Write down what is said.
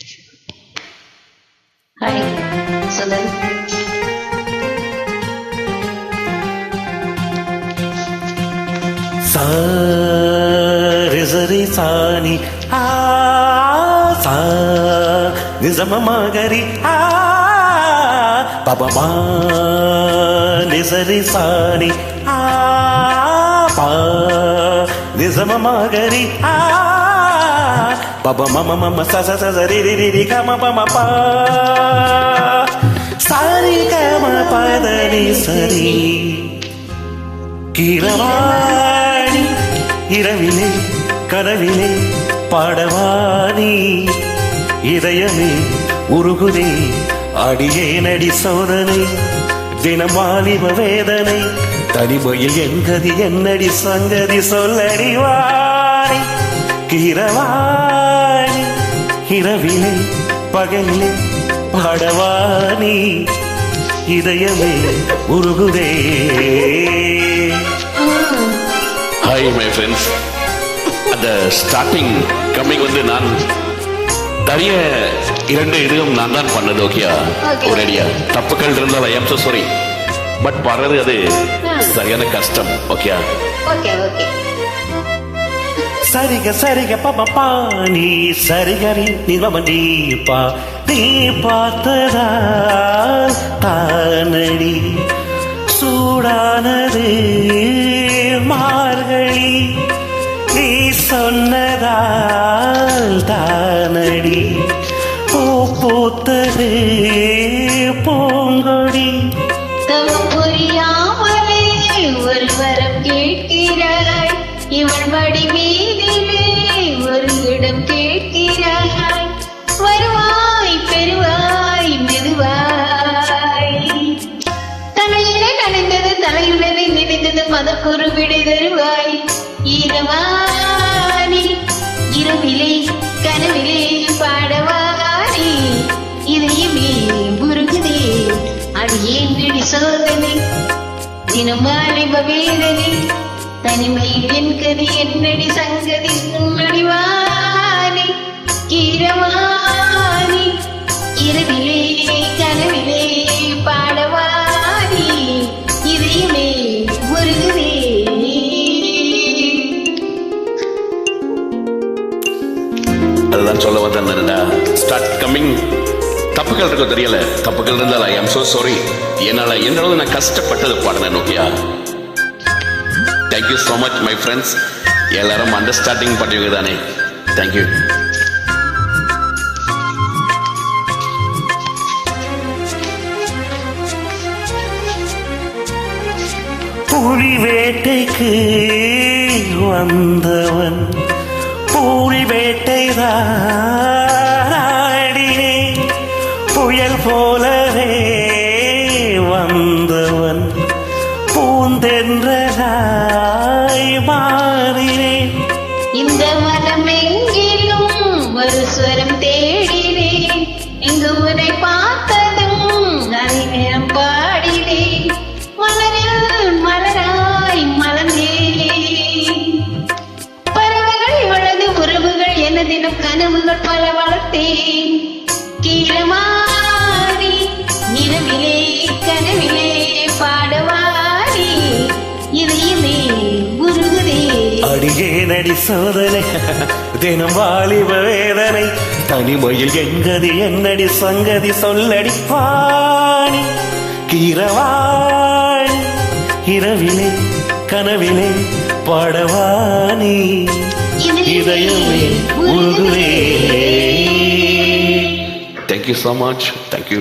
Hi, Sunil. Sa re sa re sa ni a sa ni sa ma ma ga ri a pa pa ma ni sa re sa ni a pa ni sa ma ma ga ri a பப மம மம ச ச ச ச ரி ரி ரி ரி க ம ப ம பா. சாரி க ம பத நி சரி கீரவாணி இரவிலே கனவிலே பாடவாணி. இதயமே உருகுதே அடியே நடி சோதனை. தினம் வாலிப வேதனை தனிமையில் என்கதி என்னடி சங்கதி சொல்லடி வாணி. கீரவாணி இரவிலே பகலிலே பாடவாணி இதயமே உருகுதே. ஹாய் மை ஃப்ரெண்ட்ஸ் அந்த ஸ்டார்டிங் கம்மிங் வந்து நான் நிறைய இரண்டு இதுவும் நான் தான் பண்ணது ஓகேயா Okay. ஒரேடியா தப்புக்கள் இருந்தால் I am so sorry. But வர்றது அது சரியான கஷ்டம் ஓகேயா ஓகே ஓகே சரிக சரிக பப்பா நீ சரிகரி நிலமண்டீப்பா நீ பார்த்ததா? தானடி சூடானது. மார்கழி நீ சொன்னதால் தானடி பூ பூத்தது. பூங்கொடி. புரியாமலே ஒரு வரம் கேட்கிறாய். இவன் வடிவே பாடவானி இரவிலே கனவிலே பாடவானி இதயமே புரிஞ்சதே அது ஏன் விடி சோதனை தினம் வாலிப வேதனை. தனிமையில் என் கதி என்னடி சங்க அதுதான் சொல்ல வந்தேன்டா ஸ்டார்ட் கம்மிங் தப்புகள் இருக்கோ தெரியல. தப்புகள் இருந்தால் ஐ எம் சோ சாரி என்னால அளவு நான் கஷ்டப்பட்டது பாடினேன் Nokia. Thank you so much my friends எல்லாரும் அண்டர்ஸ்டாண்டிங் பண்ணுவீங்க தானே. தேங்க்யூ புலி வேட்டைக்கு வந்தவன் புலி வேட்டைதாடினே புயல் போலவே வந்தவன் பூந்தென்றலாய் மாறினேன். இந்த மனம் நடி சோதனை. தினம் வாலிப வேதனை. தனிமையில் எங்கதி என்னடி சங்கதி சொல்லடி பாணி. கீரவாணி. இரவிலே கனவிலே பாடவாணி. இதயமே Uruguay thank you so much thank you